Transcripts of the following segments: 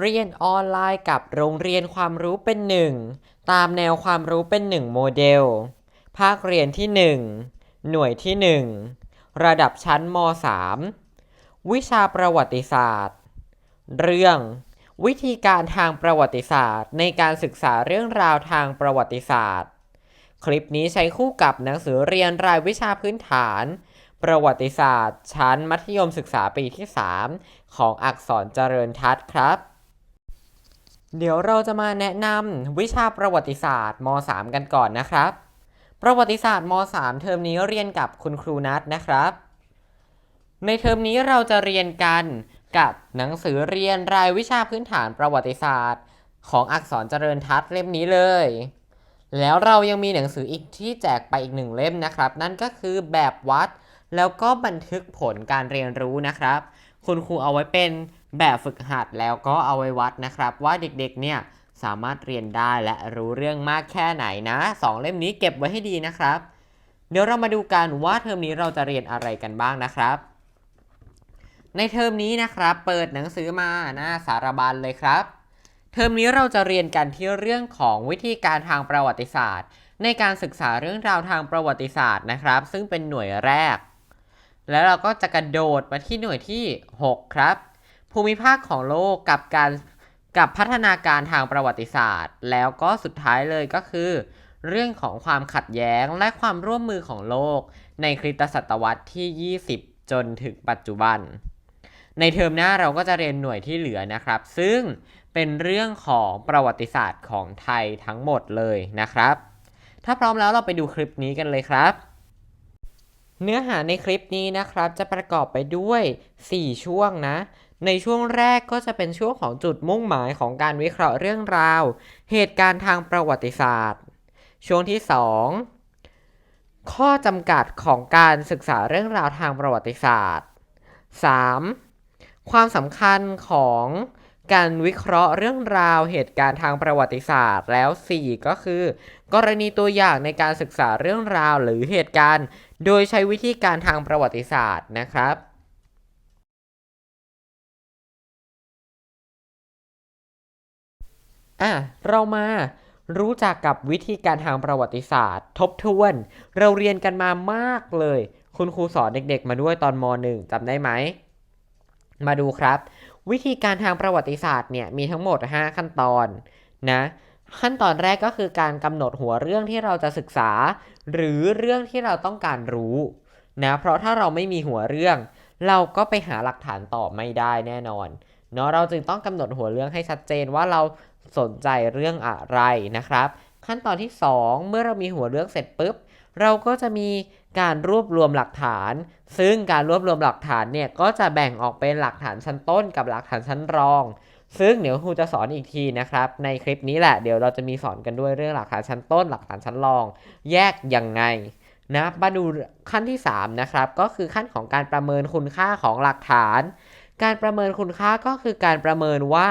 เรียนออนไลน์กับโรงเรียนความรู้เป็นหนึ่งตามแนวความรู้เป็นหนึ่งโมเดล ภาคเรียนที่1หน่วยที่1ระดับชั้นม .3 วิชาประวัติศาสตร์ เรื่อง วิธีการทางประวัติศาสตร์ ในการศึกษาเรื่องราวทางประวัติศาสตร์ คลิปนี้ใช้คู่กับหนังสือเรียนรายวิชาพื้นฐาน ประวัติศาสตร์ ชั้นมัธยมศึกษาปีที่ 3 ของอักษรเจริญทัศน์ครับ เดี๋ยวเราจะมาแนะนำวิชาประวัติศาสตร์ม .3 กันก่อนนะครับ ประวัติศาสตร์ม .3 เทอมนี้เรียนกับคุณครูนัทนะครับ ในเทอมนี้เราจะเรียนกันกับหนังสือเรียนรายวิชาพื้นฐานประวัติศาสตร์ ของอักษรเจริญทัศน์เล่มนี้เลย แล้วเรายังมีหนังสืออีกที่แจกไปอีกหนึ่งเล่มนะครับ นั่นก็คือแบบวัดแล้วก็บันทึกผลการเรียนรู้นะครับ คุณครูเอาไว้เป็นแบบฝึกหัดแล้วก็เอาไว้วัดนะครับ ว่าเด็กๆเนี่ยสามารถเรียนได้และรู้เรื่องมากแค่ไหนนะสองเล่มนี้เก็บไว้ให้ดีนะครับ เดี๋ยวเรามาดูกันว่าเทอมนี้เราจะเรียนอะไรกันบ้างนะครับ ในเทอมนี้นะครับ เปิดหนังสือมาหน้าสารบัญเลยครับ เทอมนี้เราจะเรียนกันที่เรื่องของวิธีการทางประวัติศาสตร์ ในการศึกษาเรื่องราวทางประวัติศาสตร์นะครับ ซึ่งเป็นหน่วยแรก แล้วเราก็จะกระโดดมาที่หน่วยที่ 6 ครับ ภูมิภาคของโลกกับการกับพัฒนาการทางประวัติศาสตร์ แล้วก็สุดท้ายเลยก็คือ เรื่องของความขัดแย้งและความร่วมมือของโลก ในคริสตศตวรรษที่ 20 จนถึงปัจจุบัน ในเทอมหน้าเราก็จะเรียนหน่วยที่เหลือนะครับ ซึ่งเป็นเรื่องของประวัติศาสตร์ของไทยทั้งหมดเลยนะครับ ถ้าพร้อมแล้วเราไปดูคลิปนี้กันเลยครับ เนื้อหาในคลิปนี้นะครับจะประกอบไปด้วย 4 ช่วงนะ ในช่วงแรกก็จะเป็นช่วงของจุดมุ่งหมายของการวิเคราะห์เรื่องราว เหตุการณ์ทางประวัติศาสตร์ ช่วงที่ 2 ข้อจำกัดของการศึกษาเรื่องราวทางประวัติศาสตร์ 3. ความสำคัญของการวิเคราะห์เรื่องราวเหตุการณ์ทางประวัติศาสตร์แล้ว 4 ก็คือ กรณีตัวอย่างในการศึกษาเรื่องราวหรือเหตุการณ์ โดยใช้วิธีการทางประวัติศาสตร์นะครับอะเรามารู้จักกับวิธีการทางประวัติศาสตร์ ทบทวน เราเรียนกันมามากเลย คุณครูสอนเด็กๆ มาด้วยตอนม .1 จำได้ไหม มาดูครับ วิธีการทางประวัติศาสตร์เนี่ยมีทั้งหมด 5 ขั้นตอนนะ ขั้นตอนแรกก็คือการกำหนดหัวเรื่องที่เราจะศึกษา หรือเรื่องที่เราต้องการรู้นะเพราะถ้าเราไม่มีหัวเรื่อง เราก็ไปหาหลักฐานต่อไม่ได้แน่นอนเนาะเราจึงต้องกำหนดหัวเรื่องให้ชัดเจนว่าเราสนใจเรื่องอะไรนะครับ ขั้นตอนที่ 2 เมื่อเรามีหัวเรื่องเสร็จปุ๊บ เราก็จะมีการรวบรวมหลักฐาน ซึ่งการรวบรวมหลักฐานเนี่ยก็จะแบ่งออกเป็นหลักฐานชั้นต้นกับหลักฐานชั้นรอง ซึ่งเดี๋ยวครูจะสอนอีกทีนะครับ ในคลิปนี้แหละเดี๋ยวเราจะมีสอนกันด้วยเรื่องหลักฐานชั้นต้น หลักฐานชั้นรอง แยกยังไงนะมาดูขั้นที่ 3 นะครับ ก็คือขั้นของการประเมินคุณค่าของหลักฐาน การประเมินคุณค่าก็คือการประเมินว่า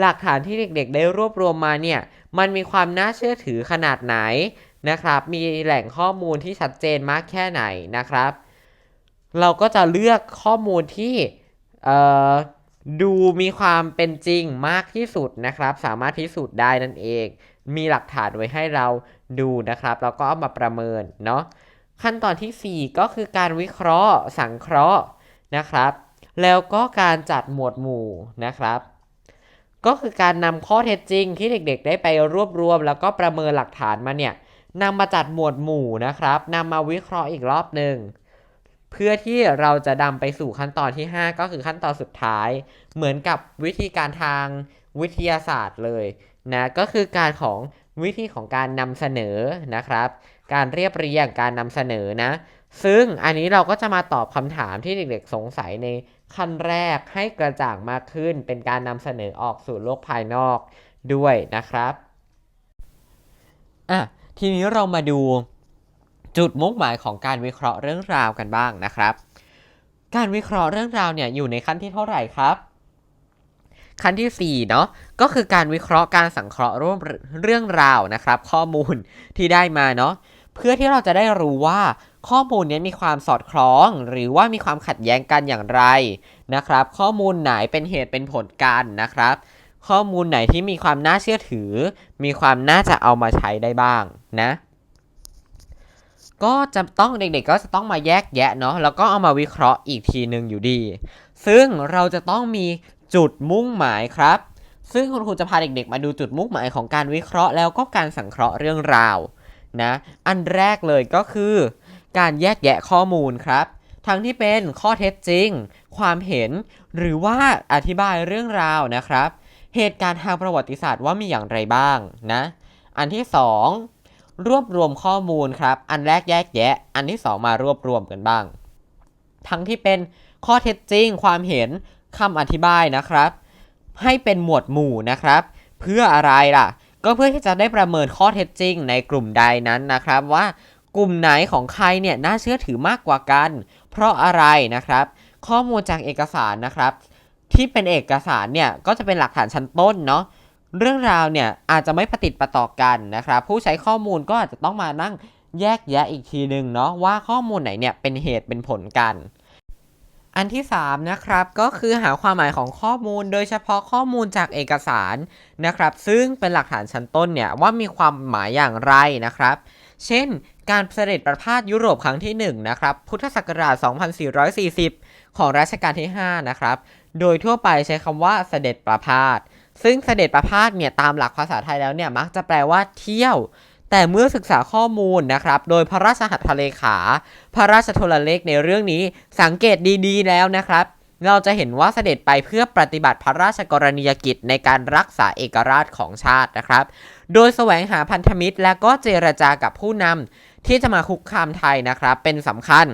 หลักฐานที่เด็กๆ ได้รวบรวมมาเนี่ยมันมีความน่าเชื่อถือขนาดไหนนะครับ มีแหล่งข้อมูลที่ชัดเจนมากแค่ไหนนะครับ เราก็จะเลือกข้อมูลที่ ดูมีความเป็นจริงมากที่สุดนะครับ สามารถพิสูจน์ได้นั่นเอง มีหลักฐานไว้ให้เราดูนะครับแล้วก็เอามาประเมินเนาะขั้นตอนที่ 4 ก็คือการวิเคราะห์ สังเคราะห์นะครับ แล้วก็การจัดหมวดหมู่นะครับ ก็คือการนำข้อเท็จจริงที่เด็กๆ ได้ไปรวบรวม แล้วก็ประเมินหลักฐานมาเนี่ยนำมาจัดหมวดหมู่นะครับนำมาวิเคราะห์อีกรอบหนึ่ง เพื่อที่เราจะนำไปสู่ขั้นตอนที่ 5 ก็คือขั้นตอนสุดท้าย เหมือนกับวิธีการทางวิทยาศาสตร์เลยนะก็คือการของวิธีของการนำเสนอนะครับ การเรียบเรียงการนำเสนอนะ ซึ่งอันนี้เราก็จะมาตอบคำถามที่เด็กๆสงสัยในขั้นแรกให้กระจ่างมากขึ้น เป็นการนำเสนอออกสู่โลกภายนอกด้วยนะครับอะทีนี้เรามาดู จุดมุ่งหมายของการวิเคราะห์เรื่องราวกันบ้างนะครับ การวิเคราะห์เรื่องราวเนี่ยอยู่ในขั้นที่เท่าไหร่ครับขั้นที่4เนาะก็คือการวิเคราะห์การสังเคราะห์ร่วมเรื่องราวนะครับ ข้อมูลที่ได้มาเนาะเพื่อที่เราจะได้รู้ว่าข้อมูลนี้มีความสอดคล้อง หรือว่ามีความขัดแย้งกันอย่างไรนะครับ ข้อมูลไหนเป็นเหตุเป็นผลกันนะครับ ข้อมูลไหนที่มีความน่าเชื่อถือ มีความน่าจะเอามาใช้ได้บ้างนะ ก็จะต้องเด็กๆก็จะต้องมาแยกแยะเนาะแล้วก็เอามาวิเคราะห์อีกทีหนึ่งอยู่ดี ซึ่งเราจะต้องมีจุดมุ่งหมายครับ ซึ่งคุณครูจะพาเด็กๆ มาดูจุดมุ่งหมายของการวิเคราะห์ แล้วก็การสังเคราะห์เรื่องราวนะอันแรกเลยก็คือ การแยกแยะข้อมูลครับ ทั้งที่เป็นข้อเท็จจริง ความเห็น หรือว่าอธิบายเรื่องราวนะครับ เหตุการณ์ทางประวัติศาสตร์ว่ามีอย่างไรบ้างนะอันที่ 2 รวบรวมข้อมูลครับ อันแรกแยกแยะ อันที่ 2 มารวบรวมกันบ้าง ทั้งที่เป็นข้อเท็จจริง ความเห็นคำอธิบายนะครับ ให้เป็นหมวดหมู่นะครับ เพื่ออะไรล่ะ ก็เพื่อที่จะได้ประเมินข้อเท็จจริง ในกลุ่มใดนั้นนะครับ ว่ากลุ่มไหนของใครเนี่ยน่าเชื่อถือมากกว่ากัน เพราะอะไรนะครับ ข้อมูลจากเอกสารนะครับ ที่เป็นเอกสารเนี่ยก็จะเป็นหลักฐานชั้นต้นเนาะ เรื่องราวเนี่ยอาจจะไม่ประติดประต่อกันนะครับผู้ใช้ข้อมูลก็อาจจะต้องมานั่งแยกแยะอีกทีหนึ่งเนาะว่าข้อมูลไหนเนี่ยเป็นเหตุเป็นผลกัน อันที่ 3 นะครับก็คือหาความหมายของข้อมูล โดยเฉพาะข้อมูลจากเอกสารนะครับ ซึ่งเป็นหลักฐานชั้นต้นเนี่ยว่ามีความหมายอย่างไรนะครับ เช่น การเสด็จประพาสยุโรปครั้งที่1นะครับพุทธศักราช 2440 ของรัชกาลที่ 5 นะครับ โดยทั่วไปใช้คำว่าเสด็จประพาส ซึ่งเสด็จประพาสเนี่ยตามหลักภาษาไทยแล้วเนี่ยมักจะแปลว่าเที่ยว แต่เมื่อศึกษาข้อมูลนะครับ โดยพระราชหัตถเลขา พระราชโทรเลขในเรื่องนี้สังเกตดีๆ แล้วนะครับ เราจะเห็นว่าเสด็จไปเพื่อปฏิบัติพระราชกรณียกิจในการรักษาเอกราชของชาตินะครับ โดยแสวงหาพันธมิตรและก็เจรจากับผู้นำที่จะมาคุกคามไทยนะครับเป็นสำคัญ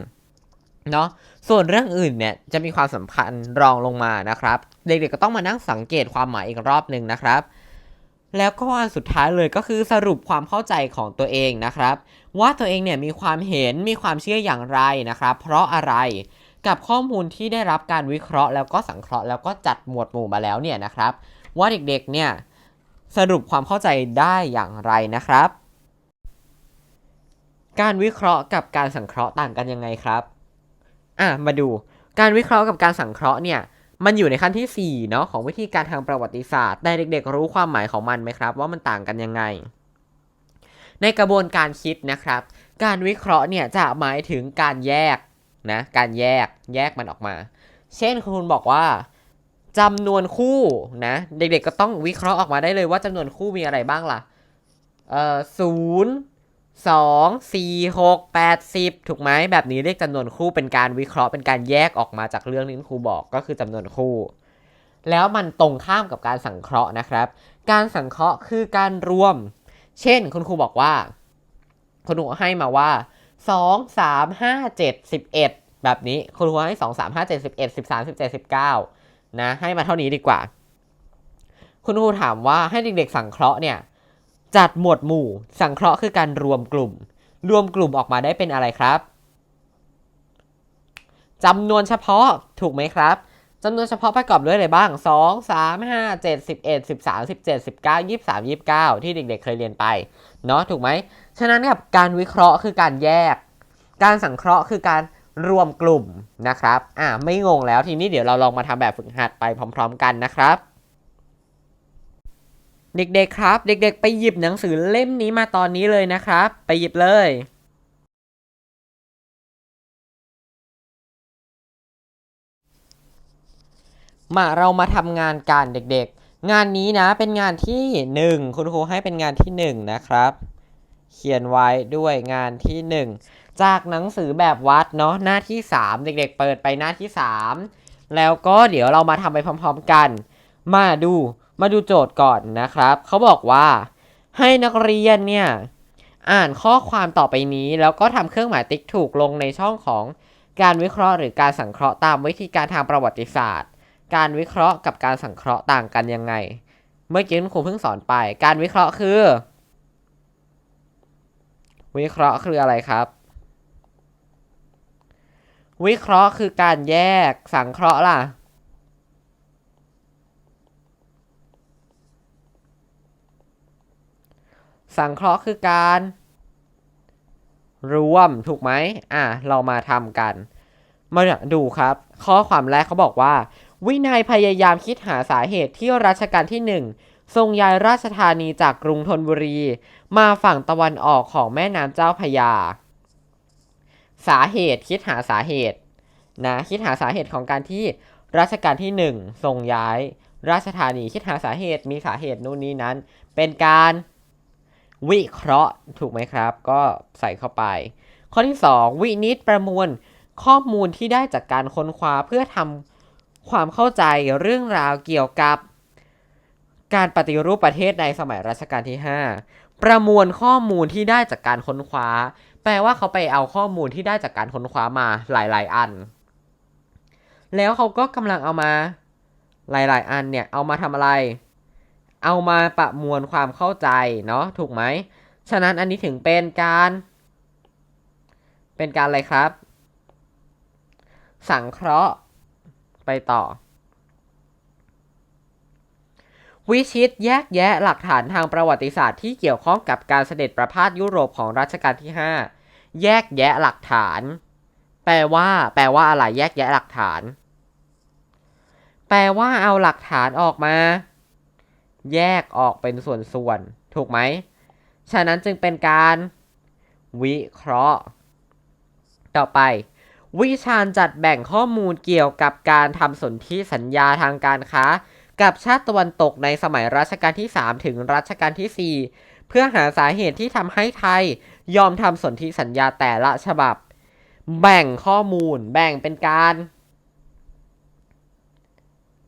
เนาะ ส่วนเรื่องอื่นเนี่ยจะมีความสำคัญรองลงมานะครับ เด็กๆก็ต้องมานั่งสังเกตความหมายอีกรอบหนึ่งนะครับ แล้วก็อันสุดท้ายเลยก็คือสรุปความเข้าใจของตัวเองนะครับ ว่าตัวเองเนี่ยมีความเห็นมีความเชื่ออย่างไรนะครับ เพราะอะไรกับข้อมูลที่ได้รับการวิเคราะห์ แล้วก็สังเคราะห์แล้วก็จัดหมวดหมู่มาแล้วเนี่ยนะครับ ว่าเด็กๆเนี่ยสรุปความเข้าใจได้อย่างไรนะครับ การวิเคราะห์กับการสังเคราะห์ต่างกันยังไงครับ อะมาดูการวิเคราะห์กับการสังเคราะห์เนี่ยมันอยู่ในขั้นที่4เนาะของวิธีการทางประวัติศาสตร์แต่เด็ก ๆ รู้ความหมายของมันไหมครับ ว่ามันต่างกันยังไง ในกระบวนการคิดนะครับ การวิเคราะห์เนี่ยจะหมายถึงการแยกนะการแยกแยกมันออกมา เช่นคุณบอกว่าจำนวนคู่นะเด็กๆก็ต้องวิเคราะห์ออกมาได้เลยว่าจำนวนคู่มีอะไรบ้างล่ะเอ่อศูนย์ สองสี่หกแปดสิบถูกไหมแบบนี้เรียกจำนวนคู่เป็นการวิเคราะห์เป็นการแยกออกมาจากเรื่องที่ครูบอกก็คือจำนวนคู่ แล้วมันตรงข้ามกับการสังเคราะห์นะครับ การสังเคราะห์คือการรวม เช่นคุณครูบอกว่าคุณครูให้มาว่า2 3 5 7 11แบบนี้คุณครูให้2 3 5 7 11 13 17 19นะให้มาเท่านี้ดีกว่า คุณครูถามว่าให้เด็กๆสังเคราะห์เนี่ย จัดหมวดหมู่ สังเคราะห์คือการรวมกลุ่ม รวมกลุ่มออกมาได้เป็นอะไรครับจำนวนเฉพาะถูกไหมครับจำนวนเฉพาะประกอบด้วยอะไรบ้าง 2 3 5 7 11 13 17 19 23 29 ที่เด็กๆ เคยเรียนไป เนาะถูกไหม ฉะนั้นครับการวิเคราะห์คือการแยก การสังเคราะห์คือการรวมกลุ่มนะครับ อ่าไม่งงแล้วทีนี้เดี๋ยวเราลองมาทำแบบฝึกหัดไปพร้อม ๆ กันนะครับ เด็กๆครับ เด็กๆ ไปหยิบหนังสือเล่มนี้มาตอนนี้เลยนะครับ ไปหยิบเลย มาเรามาทำงานกันเด็กๆ งานนี้นะเป็นงานที่หนึ่งคุณครูให้เป็นงานที่หนึ่งนะครับ เขียนไว้ด้วยงานที่หนึ่งจากหนังสือแบบวัดเนาะหน้าที่สามเด็กๆ เปิดไปหน้าที่สามแล้วก็เดี๋ยวเรามาทำไปพร้อม ๆกัน มาดู มาดูโจทย์ก่อนนะครับ เขาบอกว่าให้นักเรียนเนี่ย อ่านข้อความต่อไปนี้ แล้วก็ทำเครื่องหมายติ๊กถูกลงในช่องของการวิเคราะห์หรือการสังเคราะห์ตามวิธีการทางประวัติศาสตร์ การวิเคราะห์กับการสังเคราะห์ต่างกันยังไง เมื่อกี้คุณครูเพิ่งสอนไป การวิเคราะห์คือ วิเคราะห์คืออะไรครับ วิเคราะห์คือการแยกสังเคราะห์ล่ะ สังเคราะห์คือการ รวมถูกไหมอะเรามาทำกัน มาดูครับ ข้อความแรกเขาบอกว่า วินัยพยายามคิดหาสาเหตุที่รัชกาลที่หนึ่งทรงย้ายราชธานีจากกรุงธนบุรี มาฝั่งตะวันออกของแม่น้ำเจ้าพระยา สาเหตุคิดหาสาเหตุนะคิดหาสาเหตุของการที่รัชกาลที่หนึ่งทรงย้าย ราชธานีคิดหาสาเหตุมีสาเหตุนู่นนี้นั้น เป็นการ วิเคราะห์ถูกไหมครับ ก็ใส่เข้าไป ข้อที่ 2 วินิจประมวลข้อมูลที่ได้จากการค้นคว้าเพื่อทำความเข้าใจเรื่องราวเกี่ยวกับ การปฏิรูปประเทศในสมัยรัชกาลที่ 5 ประมวลข้อมูลที่ได้จากการค้นคว้า แปลว่าเขาไปเอาข้อมูลที่ได้จากการค้นคว้ามาหลาย ๆ อัน แล้วเขาก็กำลังเอามาหลาย ๆ อันเนี่ยเอามาทำอะไร เอามาประมวลความเข้าใจเนาะถูกไหม ฉะนั้นอันนี้ถึงเป็นการ เป็นการอะไรครับ สังเคราะห์ไปต่อ วิชิตแยกแยะหลักฐานทางประวัติศาสตร์ที่เกี่ยวข้องกับการเสด็จประพาสยุโรปของรัชกาลที่ 5 แยกแยะหลักฐาน แปลว่า แปลว่าอะไรแยกแยะหลักฐาน แปลว่าเอาหลักฐานออกมา แยกออกเป็นส่วนๆ ถูกไหม ฉะนั้นจึงเป็นการวิเคราะห์ ต่อไป วิชาญจัดแบ่งข้อมูลเกี่ยวกับการทำสนธิสัญญาทางการค้า กับชาติตะวันตกในสมัยรัชกาลที่ 3 ถึงรัชกาลที่ 4 เพื่อหาสาเหตุที่ทำให้ไทยยอมทำสนธิสัญญาแต่ละฉบับ แบ่งข้อมูล แบ่งเป็นการ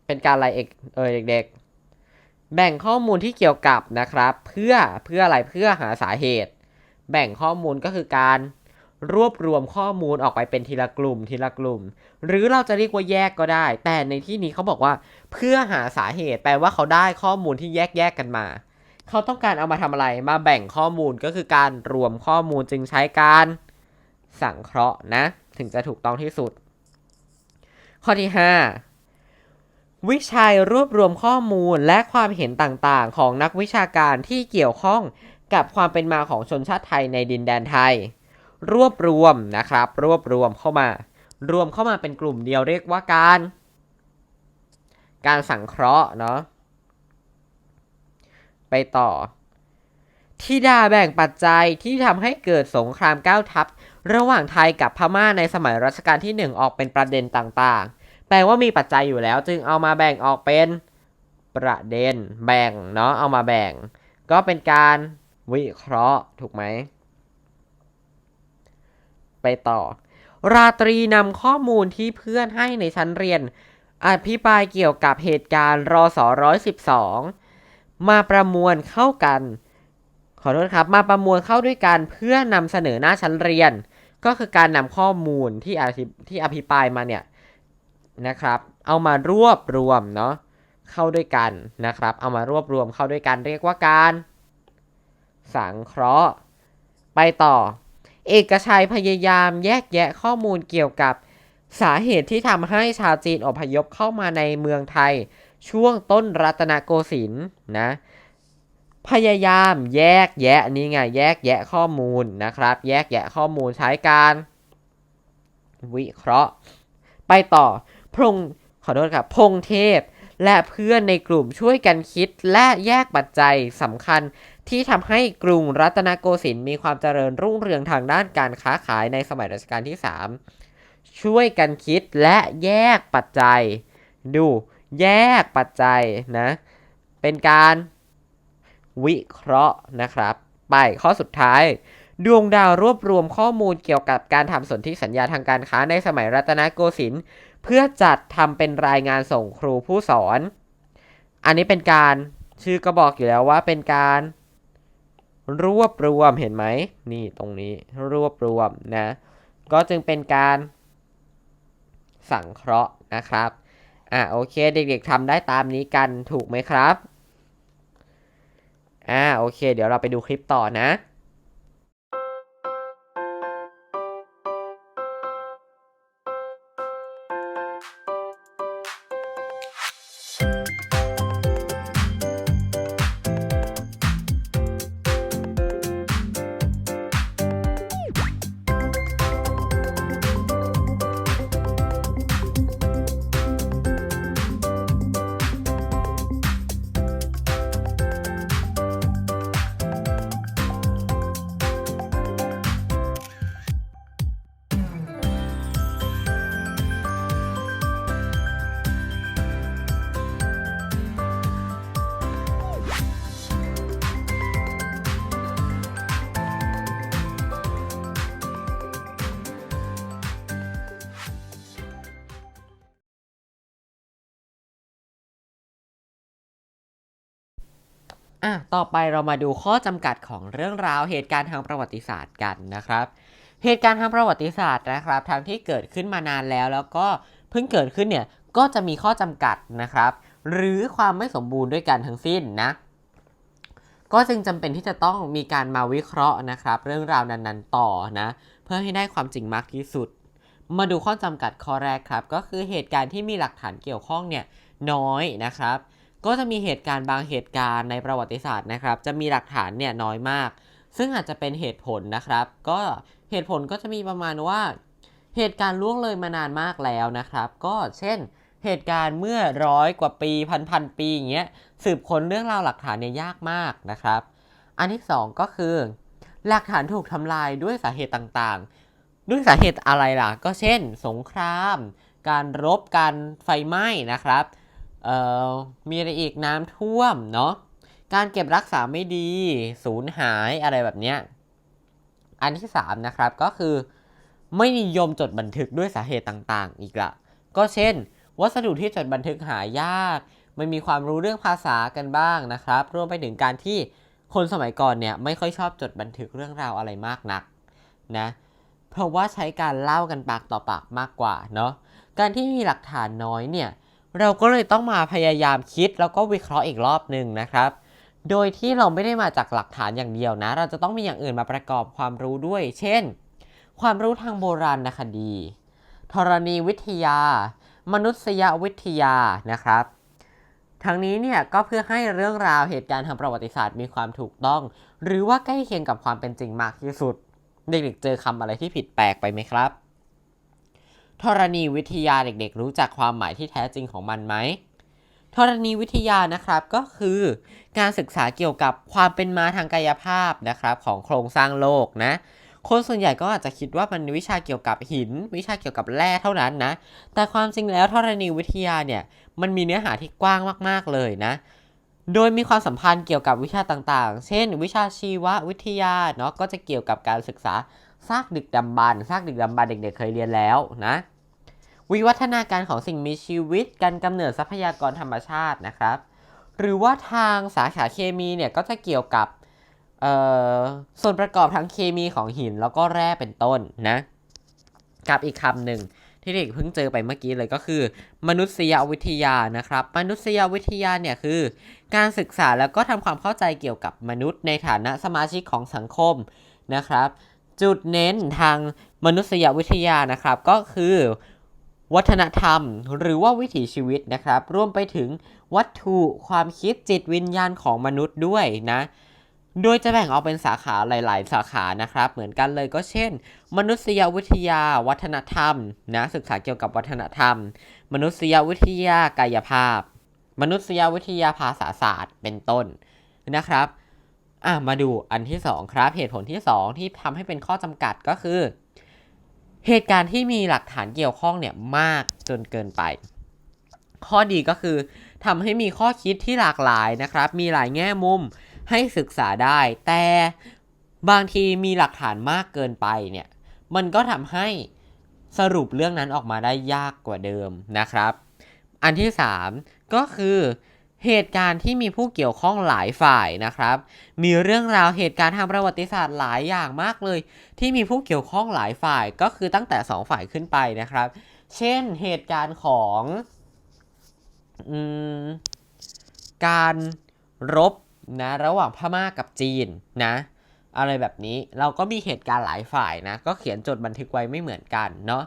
เป็นการอะไรเอกเออเด็กๆ แบ่งข้อมูลที่เกี่ยวกับนะครับ เพื่อเพื่ออะไรเพื่อหาสาเหตุ แบ่งข้อมูลก็คือการรวบรวมข้อมูลออกไปเป็นทีละกลุ่มทีละกลุ่ม หรือเราจะเรียกว่าแยกก็ได้ แต่ในที่นี้เขาบอกว่า เพื่อหาสาเหตุแปลว่าเขาได้ข้อมูลที่แยกแยกกันมา เขาต้องการเอามาทำอะไรมาแบ่งข้อมูลก็คือการรวมข้อมูลจึงใช้การสังเคราะห์นะ ถึงจะถูกต้องที่สุด ข้อที่ 5 วิชัยรวบรวมข้อมูลและความเห็นต่างๆ ของนักวิชาการที่เกี่ยวข้องกับความเป็นมาของชนชาติไทยในดินแดนไทย รวบรวมนะครับ รวบรวมเข้ามา รวมเข้ามาเป็นกลุ่มเดียวเรียกว่าการ การสังเคราะห์เนาะไปต่อทิดาแบ่งปัจจัยที่ทำให้เกิดสงครามก้าวทัพ ระหว่างไทยกับพม่าในสมัยรัชกาลที่ 1 ออกเป็นประเด็นต่างๆ แปลว่ามีปัจจัยอยู่แล้ว จึงเอามาแบ่งออกเป็นประเด็น แบ่งเนาะเอามาแบ่ง ก็เป็นการวิเคราะห์ถูกไหม ไปต่อ ราตรีนำข้อมูลที่เพื่อนให้ในชั้นเรียน อภิปรายเกี่ยวกับเหตุการณ์รอศ112มาประมวลเข้ากัน ขอโทษครับ มาประมวลเข้าด้วยกันเพื่อนำเสนอหน้าชั้นเรียน ก็คือการนำข้อมูลที่อภิที่อภิปรายมาเนี่ย นะครับ เอามารวบรวมเนาะเข้าด้วยกันนะครับ เอามารวบรวมเข้าด้วยกันเรียกว่าการ สังเคราะห์ ไปต่อ เอกชัยพยายามแยกแยะข้อมูลเกี่ยวกับสาเหตุที่ทำให้ชาวจีนอพยพเข้ามาในเมืองไทย ช่วงต้นรัตนโกสินทร์นะพยายามแยกแยะนี่ไงแยกแยะข้อมูลนะครับ แยกแยะข้อมูลใช้การ วิเคราะห์ ไปต่อ พงขอโทษครับพงเทพ และเพื่อนในกลุ่มช่วยกันคิดและแยกปัจจัยสำคัญที่ทำให้กรุงรัตนโกสินทร์มีความเจริญรุ่งเรืองทางด้านการค้าขายในสมัยรัชกาลที่ 3 ช่วยกันคิดและแยกปัจจัย ดูแยกปัจจัยนะ เป็นการวิเคราะห์นะครับ ไปข้อสุดท้าย ดวงดาวรวบรวมข้อมูลเกี่ยวกับการทำสนธิสัญญาทางการค้าในสมัยรัตนโกสินทร์ เพื่อจัดทำเป็นรายงานส่งครูผู้สอน อันนี้เป็นการชื่อก็บอกอยู่แล้วว่าเป็นการรวบรวมเห็นไหมนี่ตรงนี้รวบรวมนะ ก็จึงเป็นการสังเคราะห์นะครับอะโอเคเด็กๆทำได้ตามนี้กันถูกไหมครับอ่าโอเค เดี๋ยวเราไปดูคลิปต่อนะ อะต่อไปเรามาดูข้อจำกัดของเรื่องราวเหตุการณ์ทางประวัติศาสตร์กันนะครับ เหตุการณ์ทางประวัติศาสตร์นะครับทั้งที่เกิดขึ้นมานานแล้ว แล้วก็เพิ่งเกิดขึ้นเนี่ยก็จะมีข้อจำกัดนะครับ หรือความไม่สมบูรณ์ด้วยกันทั้งสิ้นนะก็จึงจำเป็นที่จะต้องมีการมาวิเคราะห์นะครับ เรื่องราวนั้นๆต่อนะเพื่อให้ได้ความจริงมากที่สุด มาดูข้อจำกัดข้อแรกครับ ก็คือเหตุการณ์ที่มีหลักฐานเกี่ยวข้องเนี่ยน้อยนะครับ ก็จะมีเหตุการณ์บางเหตุการณ์ในประวัติศาสตร์นะครับ จะมีหลักฐานเนี่ยน้อยมาก ซึ่งอาจจะเป็นเหตุผลนะครับ ก็เหตุผลก็จะมีประมาณว่า เหตุการณ์ล่วงเลยมานานมากแล้วนะครับ ก็เช่น เหตุการณ์เมื่อร้อยกว่าปีพันพันปีอย่างเงี้ยสืบค้นเรื่องราวหลักฐานเนี่ยยากมากนะครับ อันที่สองก็คือ หลักฐานถูกทำลายด้วยสาเหตุต่างๆ ด้วยสาเหตุอะไรล่ะ ก็เช่น สงคราม การรบการไฟไหม้นะครับ มีอะไรอีกน้ำท่วมเนาะการเก็บรักษาไม่ดี สูญหายอะไรแบบเนี้ยอันที่สามนะครับก็คือ ไม่นิยมจดบันทึกด้วยสาเหตุต่างๆ อีกละก็เช่น วัสดุที่จดบันทึกหายากไม่มีความรู้เรื่องภาษากันบ้างนะครับ รวมไปถึงการที่คนสมัยก่อนเนี่ยไม่ค่อยชอบจดบันทึกเรื่องราวอะไรมากนักนะเพราะว่าใช้การเล่ากันปากต่อปากมากกว่าเนาะการที่มีหลักฐานน้อยเนี่ย เราก็เลยต้องมาพยายามคิดแล้วก็วิเคราะห์อีกรอบหนึ่งนะครับ โดยที่เราไม่ได้มาจากหลักฐานอย่างเดียวนะ เราจะต้องมีอย่างอื่นมาประกอบความรู้ด้วย เช่น ความรู้ทางโบราณคดีธรณีวิทยา มนุษยวิทยานะครับทั้งนี้เนี่ยก็เพื่อให้เรื่องราวเหตุการณ์ทางประวัติศาสตร์มีความถูกต้อง หรือว่าใกล้เคียงกับความเป็นจริงมากที่สุด เด็กๆเจอคำอะไรที่ผิดแปลกไปไหมครับ ธรณีวิทยาเด็กๆ รู้จักความหมายที่แท้จริงของมันไหมธรณีวิทยานะครับก็คือ การศึกษาเกี่ยวกับความเป็นมาทางกายภาพนะครับของโครงสร้างโลกนะคนส่วนใหญ่ก็อาจจะคิดว่ามันวิชาเกี่ยวกับหิน วิชาเกี่ยวกับแร่เท่านั้นนะ แต่ความจริงแล้วธรณีวิทยาเนี่ยมันมีเนื้อหาที่กว้างมากๆเลยนะ โดยมีความสัมพันธ์เกี่ยวกับวิชาต่างๆ เช่น วิชาชีววิทยาเนาะก็จะเกี่ยวกับการศึกษาซากดึกดำบรรพ์ซากดึกดำบรรพ์เด็กๆเคยเรียนแล้วนะ วิวัฒนาการของสิ่งมีชีวิต การกำเนิดทรัพยากรธรรมชาตินะครับ หรือว่าทางสาขาเคมีเนี่ยก็จะเกี่ยวกับส่วนประกอบทางเคมีของหินแล้วก็แร่เป็นต้นนะกับอีกคำหนึ่งที่เด็กเพิ่งเจอไปเมื่อกี้เลยก็คือ มนุษยวิทยานะครับ มนุษยวิทยาเนี่ยคือ การศึกษาแล้วก็ทำความเข้าใจเกี่ยวกับมนุษย์ในฐานะสมาชิกของสังคมนะครับ จุดเน้นทางมนุษยวิทยานะครับ ก็คือ วัฒนธรรม หรือว่าวิถีชีวิตนะครับ รวมไปถึงวัตถุความคิดจิตวิญญาณของมนุษย์ด้วยนะ โดยจะแบ่งออกเป็นสาขาหลาย ๆ สาขานะครับ เหมือนกันเลยก็เช่น มนุษยวิทยา วัฒนธรรมนะศึกษาเกี่ยวกับวัฒนธรรม มนุษยวิทยากายภาพ มนุษยวิทยาภาษาศาสตร์เป็นต้นนะครับอะมาดูอันที่สองครับ เหตุผลที่สองที่ทำให้เป็นข้อจำกัดก็คือ เหตุการณ์ที่มีหลักฐานเกี่ยวข้องเนี่ยมากจนเกินไป ข้อดีก็คือทำให้มีข้อคิดที่หลากหลายนะครับ มีหลายแง่มุมให้ศึกษาได้ แต่บางทีมีหลักฐานมากเกินไปเนี่ย มันก็ทำให้สรุปเรื่องนั้นออกมาได้ยากกว่าเดิมนะครับ อันที่ 3 ก็คือ เหตุการณ์ที่มีผู้เกี่ยวข้องหลายฝ่ายนะครับ มีเรื่องราวเหตุการณ์ทางประวัติศาสตร์หลายอย่างมากเลย ที่มีผู้เกี่ยวข้องหลายฝ่ายก็คือตั้งแต่ 2 ฝ่ายขึ้นไปนะครับ เช่นเหตุการณ์ของอการรบนะระหว่างพม่ากับจีนนะอะไรแบบนี้เราก็มีเหตุการณ์หลายฝ่ายนะ ก็เขียนจดบันทึกไว้ไม่เหมือนกันเนาะ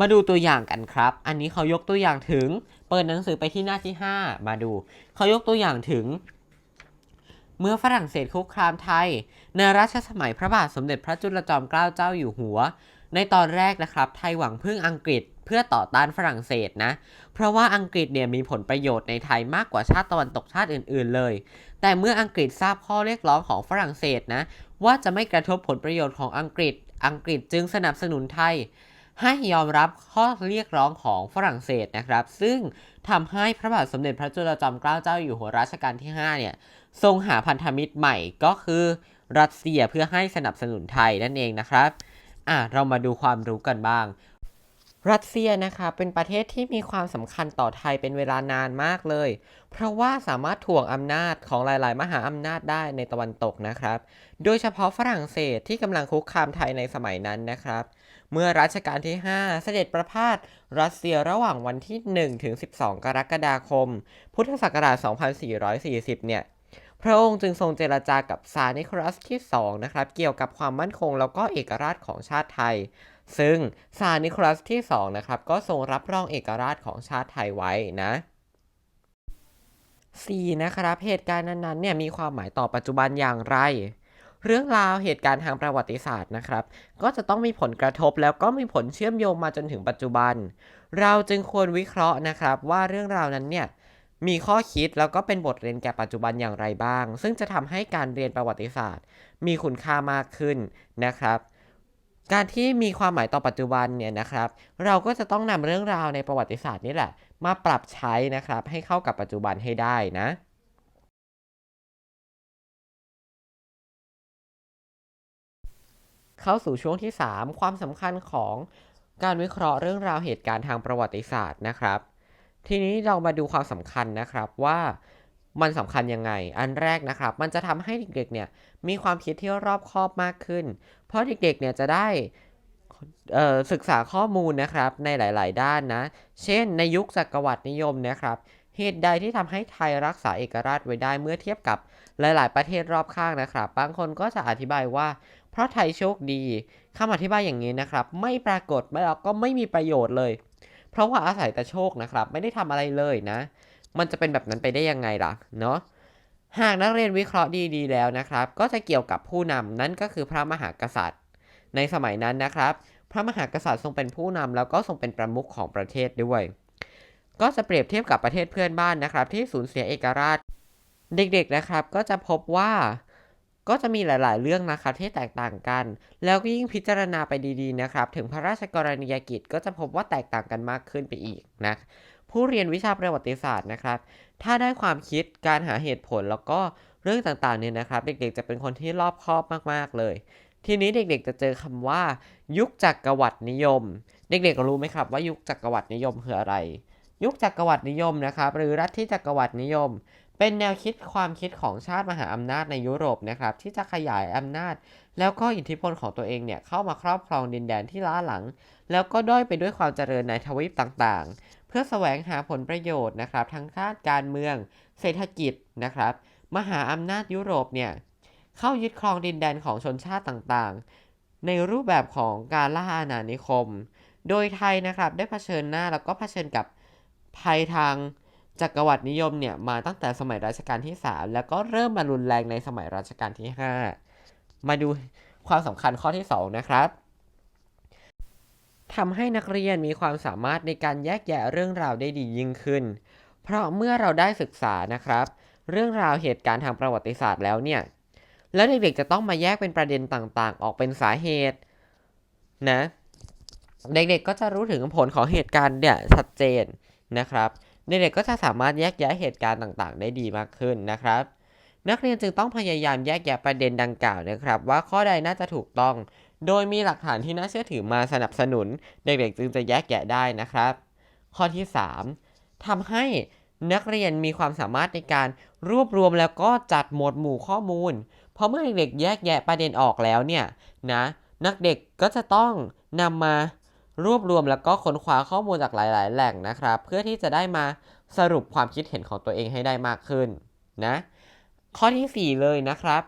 มาดูตัวอย่างกันครับ อันนี้เขายกตัวอย่างถึง ปิดหนังสือไปที่หน้าที่ 5 มาดู เขายกตัวอย่างถึง เมื่อฝรั่งเศสคุกคามไทย ในรัชสมัยพระบาทสมเด็จพระจุลจอมเกล้าเจ้าอยู่หัว ในตอนแรกนะครับ ไทยหวังพึ่งอังกฤษเพื่อต่อต้านฝรั่งเศสนะ เพราะว่าอังกฤษเนี่ยมีผลประโยชน์ในไทยมากกว่าชาติตะวันตกชาติอื่น ๆ เลย แต่เมื่ออังกฤษทราบข้อเรียกร้องของฝรั่งเศสนะ ว่าจะไม่กระทบผลประโยชน์ของอังกฤษ อังกฤษจึงสนับสนุนไทย ให้ยอมรับข้อเรียกร้องของฝรั่งเศสนะครับ ซึ่งทำให้พระบาทสมเด็จพระจุลจอมเกล้าเจ้าอยู่หัวรัชกาลที่ 5 เนี่ย ทรงหาพันธมิตรใหม่ก็คือรัสเซียเพื่อให้สนับสนุนไทยนั่นเองนะครับ อะเรามาดูความรู้กันบ้าง รัสเซียนะคะเป็นประเทศที่มีความสำคัญต่อไทยเป็นเวลานานมากเลย เพราะว่าสามารถถ่วงอำนาจของหลาย ๆ มหาอำนาจได้ในตะวันตกนะครับ โดยเฉพาะฝรั่งเศสที่กำลังคุกคามไทยในสมัยนั้นนะครับ เมื่อรัชกาลที่ 5 เสด็จประพาสรัสเซียระหว่างวันที่ 1 ถึง 12 กรกฎาคม พุทธศักราช 2440 เนี่ย พระองค์จึงทรงเจรจากับซาร์นิโคลัสที่ 2 นะครับ เกี่ยวกับความมั่นคงแล้วก็เอกราชของชาติไทย ซึ่งซาร์นิโคลัสที่ 2 นะครับ ก็ทรงรับรองเอกราชของชาติไทยไว้นะ 4. นะครับ เหตุการณ์นั้นๆ เนี่ยมีความหมายต่อปัจจุบันอย่างไร เรื่องราวเหตุการณ์ทางประวัติศาสตร์นะครับ ก็จะต้องมีผลกระทบแล้วก็มีผลเชื่อมโยงมาจนถึงปัจจุบัน เราจึงควรวิเคราะห์นะครับว่าเรื่องราวนั้นเนี่ยมีข้อคิดแล้วก็เป็นบทเรียนแก่ปัจจุบันอย่างไรบ้าง ซึ่งจะทำให้การเรียนประวัติศาสตร์ มีคุณค่ามากขึ้นนะครับ การที่มีความหมายต่อปัจจุบันเนี่ยนะครับ เราก็จะต้องนำเรื่องราวในประวัติศาสตร์นี่แหละ มาปรับใช้นะครับ ให้เข้ากับปัจจุบันให้ได้นะ เข้าสู่ช่วงที่ 3 ความสำคัญของการวิเคราะห์เรื่องราวเหตุการณ์ทางประวัติศาสตร์นะครับ ทีนี้เรามาดูความสำคัญนะครับว่ามันสำคัญยังไง อันแรกนะครับ มันจะทำให้เด็กๆเนี่ยมีความคิดที่รอบคอบมากขึ้น เพราะเด็กๆเนี่ยจะได้ศึกษาข้อมูลนะครับในหลาย ๆ ด้านนะ เช่น ในยุคจักรวรรดินิยมนะครับ เหตุใดที่ทำให้ไทยรักษาเอกราชไว้ได้เมื่อเทียบกับหลาย ๆ ประเทศรอบข้างนะครับ บางคนก็จะอธิบายว่า เพราะไทยโชคดีคำอธิบายอย่างนี้นะครับ ไม่ปรากฏไม่แล้วก็ไม่มีประโยชน์เลย เพราะว่าอาศัยแต่โชคนะครับ ไม่ได้ทำอะไรเลยนะ มันจะเป็นแบบนั้นไปได้ยังไงล่ะเนาะหากนักเรียนวิเคราะห์ดีๆแล้วนะครับ ก็จะเกี่ยวกับผู้นำนั่นก็คือพระมหากษัตริย์ ในสมัยนั้นนะครับ พระมหากษัตริย์ทรงเป็นผู้นำแล้วก็ทรงเป็นประมุขของประเทศด้วย ก็จะเปรียบเทียบกับประเทศเพื่อนบ้านนะครับ ที่สูญเสียเอกราช เด็กๆนะครับ ก็จะพบว่า ก็จะมีหลาย ๆ เรื่องนะครับที่แตกต่างกัน แล้วก็ยิ่งพิจารณาไปดีๆนะครับ ถึงพระราชกรณียกิจก็จะพบว่าแตกต่างกันมากขึ้นไปอีกนะผู้เรียนวิชาประวัติศาสตร์นะครับ ถ้าได้ความคิดการหาเหตุผลแล้วก็เรื่องต่างๆเนี่ยนะครับ เด็กๆจะเป็นคนที่รอบคอบมากๆเลย ทีนี้เด็กๆจะเจอคำว่า ยุคจักรวรรดินิยม เด็กๆรู้ไหมครับว่ายุคจักรวรรดินิยมคืออะไร ยุคจักรวรรดินิยมนะครับ หรือรัฐที่จักรวรรดินิยม เป็นแนวคิดความคิดของชาติมหาอำนาจในยุโรปนะครับที่จะขยายอำนาจ แล้วก็อิทธิพลของตัวเองเนี่ยเข้ามาครอบครองดินแดนที่ล้าหลัง แล้วก็ด้อยไปด้วยความเจริญในทวีปต่างๆ เพื่อแสวงหาผลประโยชน์นะครับทั้งด้านการเมือง เศรษฐกิจนะครับ มหาอำนาจยุโรปเนี่ยเข้ายึดครองดินแดนของชนชาติต่างๆ ในรูปแบบของการล่าอาณานิคม โดยไทยนะครับได้เผชิญหน้าแล้วก็เผชิญกับภัยทาง จักรวรรดินิยมเนี่ยมาตั้งแต่สมัยรัชกาลที่ 3 แล้วก็เริ่มมารุนแรงในสมัยรัชกาลที่ 5 มาดูความสำคัญข้อที่ 2 นะครับทำให้นักเรียนมีความสามารถในการแยกแยะเรื่องราวได้ดียิ่งขึ้น เพราะเมื่อเราได้ศึกษานะครับ เรื่องราวเหตุการณ์ทางประวัติศาสตร์แล้วเนี่ย แล้วเด็กๆจะต้องมาแยกเป็นประเด็นต่างๆ ออกเป็นสาเหตุนะ เด็กๆก็จะรู้ถึงผลของเหตุการณ์เนี่ยชัดเจนนะครับ เด็กๆก็จะสามารถแยกแยะเหตุการณ์ต่างๆ ได้ดีมากขึ้นนะครับ นักเรียนจึงต้องพยายามแยกแยะประเด็นดังกล่าวนะครับ ว่าข้อใดน่าจะถูกต้อง โดยมีหลักฐานที่น่าเชื่อถือมาสนับสนุน เด็กๆ จึงจะแยกแยะได้นะครับ ข้อที่ 3ทำให้นักเรียนมีความสามารถในการรวบรวมแล้วก็จัดหมวดหมู่ข้อมูล เพราะเมื่อเด็กๆแยกแยะประเด็นออกแล้วเนี่ยนะนักเด็กก็จะต้องนำมา รวบรวมแล้วก็ค้นคว้าข้อมูลจากหลาย ๆ แหล่งนะครับ เพื่อที่จะได้มาสรุปความคิดเห็นของตัวเองให้ได้มากขึ้นนะข้อที่ 4 เลยนะครับ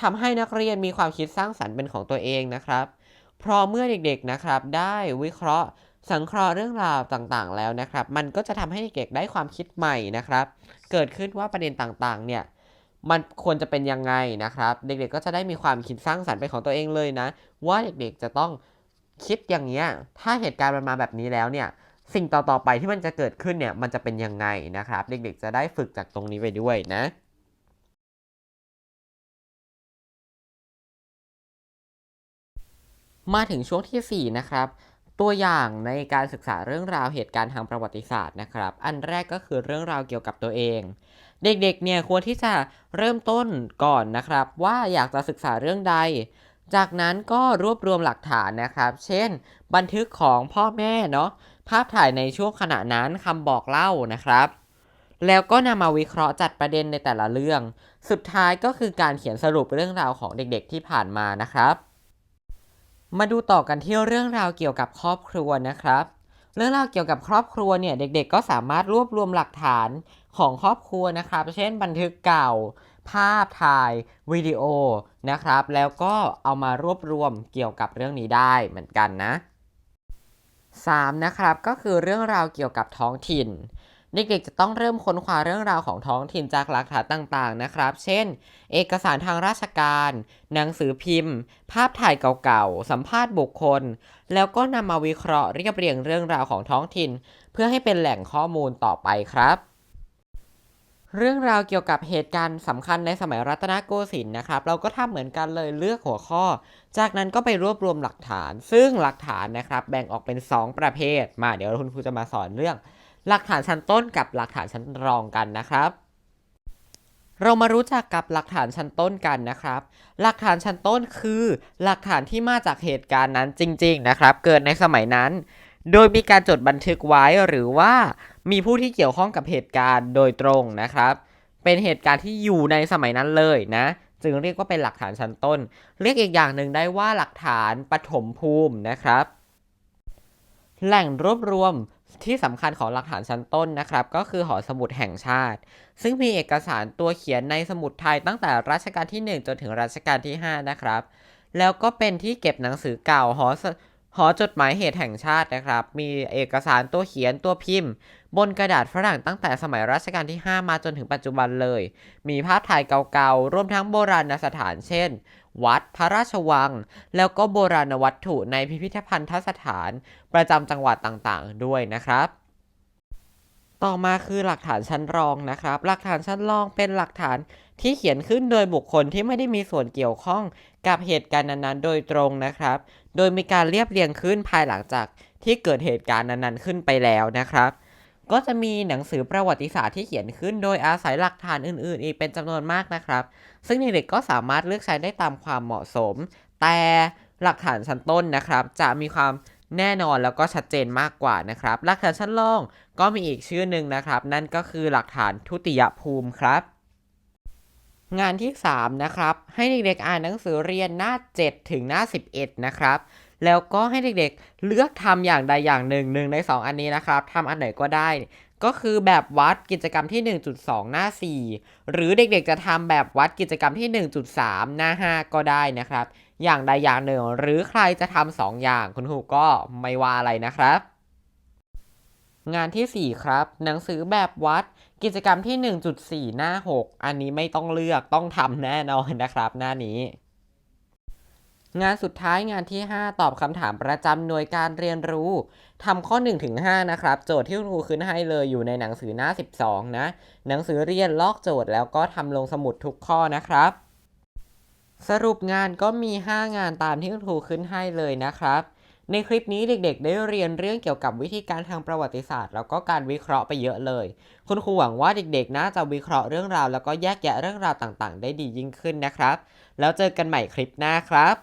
ทำให้นักเรียนมีความคิดสร้างสรรค์เป็นของตัวเองนะครับเพราะเมื่อเด็ก ๆ นะครับ ได้วิเคราะห์สังเคราะห์เรื่องราวต่าง ๆ แล้วนะครับ มันก็จะทำให้เด็ก ๆ ได้ความคิดใหม่นะครับ เกิดขึ้นว่าประเด็นต่าง ๆ เนี่ยมันควรจะเป็นยังไงนะครับ เด็กๆ ก็จะได้มีความคิดสร้างสรรค์เป็นของตัวเองเลยนะ ว่าเด็กๆ จะต้อง คิดอย่างเงี้ย ถ้าเหตุการณ์มันมาแบบนี้แล้วเนี่ย สิ่งต่อๆไปที่มันจะเกิดขึ้นเนี่ยมันจะเป็นยังไงนะครับ เด็กๆจะได้ฝึกจากตรงนี้ไปด้วยนะมาถึงช่วงที่ 4 นะครับ ตัวอย่างในการศึกษาเรื่องราวเหตุการณ์ทางประวัติศาสตร์นะครับ อันแรกก็คือเรื่องราวเกี่ยวกับตัวเอง เด็กๆ เนี่ยควรที่จะเริ่มต้นก่อนนะครับ ว่าอยากจะศึกษาเรื่องใด จากนั้นก็รวบรวมหลักฐานนะครับ เช่น บันทึกของพ่อแม่เนาะ ภาพถ่ายในช่วงขณะนั้นคำบอกเล่านะครับ แล้วก็นำมาวิเคราะห์จัดประเด็นในแต่ละเรื่อง สุดท้ายก็คือการเขียนสรุปเรื่องราวของเด็กๆที่ผ่านมานะครับ มาดูต่อกันที่เรื่องราวเกี่ยวกับครอบครัวนะครับ เรื่องราวเกี่ยวกับครอบครัวเนี่ยเด็กๆ ก็สามารถรวบรวมหลักฐานของครอบครัวนะครับ เช่น บันทึกเก่า ภาพถ่ายวิดีโอนะครับ แล้วก็เอามารวบรวมเกี่ยวกับเรื่องนี้ได้เหมือนกันนะ 3. นะครับก็คือเรื่องราวเกี่ยวกับท้องถิ่นเด็กๆจะต้องเริ่มค้นคว้าเรื่องราวของท้องถิ่นจากหลักฐานต่างๆนะครับ เช่น เอกสารทางราชการ หนังสือพิมพ์ ภาพถ่ายเก่าๆ สัมภาษณ์บุคคล แล้วก็นำมาวิเคราะห์เรียบเรียงเรื่องราวของท้องถิ่น เพื่อให้เป็นแหล่งข้อมูลต่อไปครับ เรื่องราวเกี่ยวกับเหตุการณ์สำคัญในสมัยรัตนโกสินทร์นะครับ เราก็ทำเหมือนกันเลยเลือกหัวข้อ จากนั้นก็ไปรวบรวมหลักฐาน ซึ่งหลักฐานนะครับแบ่งออกเป็น 2 ประเภท มาเดี๋ยวคุณครูจะมาสอนเรื่อง หลักฐานชั้นต้นกับหลักฐานชั้นรองกันนะครับ เรามารู้จักกับหลักฐานชั้นต้นกันนะครับ หลักฐานชั้นต้นคือ หลักฐานที่มาจากเหตุการณ์นั้นจริง ๆนะครับ เกิดในสมัยนั้น โดยมีการจดบันทึกไว้หรือว่า มีผู้ที่เกี่ยวข้องกับเหตุการณ์โดยตรงนะครับ เป็นเหตุการณ์ที่อยู่ในสมัยนั้นเลยนะ จึงเรียกว่าเป็นหลักฐานชั้นต้น เรียกอีกอย่างหนึ่งได้ว่าหลักฐานปฐมภูมินะครับ แหล่งรวบรวมที่สำคัญของหลักฐานชั้นต้นนะครับ ก็คือหอสมุดแห่งชาติ ซึ่งมีเอกสารตัวเขียนในสมุดไทยตั้งแต่รัชกาลที่ 1 จนถึงรัชกาลที่ 5 นะครับ แล้วก็เป็นที่เก็บหนังสือเก่าหอหอจดหมายเหตุแห่งชาตินะครับ มีเอกสารตัวเขียนตัวพิมพ์ บนกระดาษฝรั่งตั้งแต่สมัยรัชกาลที่ 5 มาจนถึงปัจจุบันเลย มีภาพถ่ายเก่าๆ รวมทั้งโบราณสถานเช่น วัดพระราชวัง แล้วก็โบราณวัตถุในพิพิธภัณฑสถาน ประจำจังหวัดต่างๆ ด้วยนะครับต่อมาคือหลักฐานชั้นรองนะครับ หลักฐานชั้นรองเป็นหลักฐานที่เขียนขึ้นโดยบุคคลที่ไม่ได้มีส่วนเกี่ยวข้องกับเหตุการณ์นั้นๆ โดยตรงนะครับ โดยมีการเรียบเรียงขึ้นภายหลังจากที่เกิดเหตุการณ์นั้นๆ ขึ้นไปแล้วนะครับ ก็จะมีหนังสือประวัติศาสตร์ที่เขียนขึ้น โดยอาศัยหลักฐานอื่นๆ อีกเป็นจำนวนมากนะครับ ซึ่งเด็กๆก็สามารถเลือกใช้ได้ตามความเหมาะสม แต่หลักฐานชั้นต้นนะครับ จะมีความแน่นอนแล้วก็ชัดเจนมากกว่านะครับ หลักฐานชั้นรองก็มีอีกชื่อหนึ่งนะครับ นั่นก็คือหลักฐานทุติยภูมิครับ งานที่ 3 นะครับ ให้เด็กๆอ่านหนังสือเรียนหน้า 7 ถึงหน้า 11 นะครับ แล้วก็ให้เด็กๆเลือกทำอย่างใดอย่างหนึ่งหนึ่งใน 2 อันนี้นะครับทำอันไหนก็ได้ ก็คือแบบวัดกิจกรรมที่ 1.2 หน้า 4 หรือเด็กๆจะทำแบบวัดกิจกรรมที่ 1.3 หน้า 5 ก็ได้นะครับ อย่างใดอย่างหนึ่ง หรือใครจะทำสองอย่างคุณครูก็ไม่ว่าอะไรนะครับงานที่ 4 ครับ หนังสือแบบวัดกิจกรรมที่ 1.4 หน้า 6 อันนี้ไม่ต้องเลือกต้องทำแน่นอนนะครับ หน้านี้ งานสุดท้ายงานที่ 5 ตอบคำถามประจำหน่วยการเรียนรู้ทำข้อ1-5นะครับ โจทย์ที่คุณครูขึ้นให้เลยอยู่ในหนังสือหน้า 12 นะ หนังสือเรียนลอกโจทย์แล้วก็ทำลงสมุดทุกข้อนะครับ สรุปงานก็มี 5 งานตามที่คุณครูขึ้นให้เลยนะครับ ในคลิปนี้เด็กๆ ได้เรียนเรื่องเกี่ยวกับวิธีการทางประวัติศาสตร์ แล้วก็การวิเคราะห์ไปเยอะเลย คุณครูหวังว่าเด็กๆ น่าจะวิเคราะห์เรื่องราว แล้วก็แยกแยะเรื่องราวต่างๆ ได้ดียิ่งขึ้นนะครับ แล้วเจอกันใหม่คลิปหน้าครับ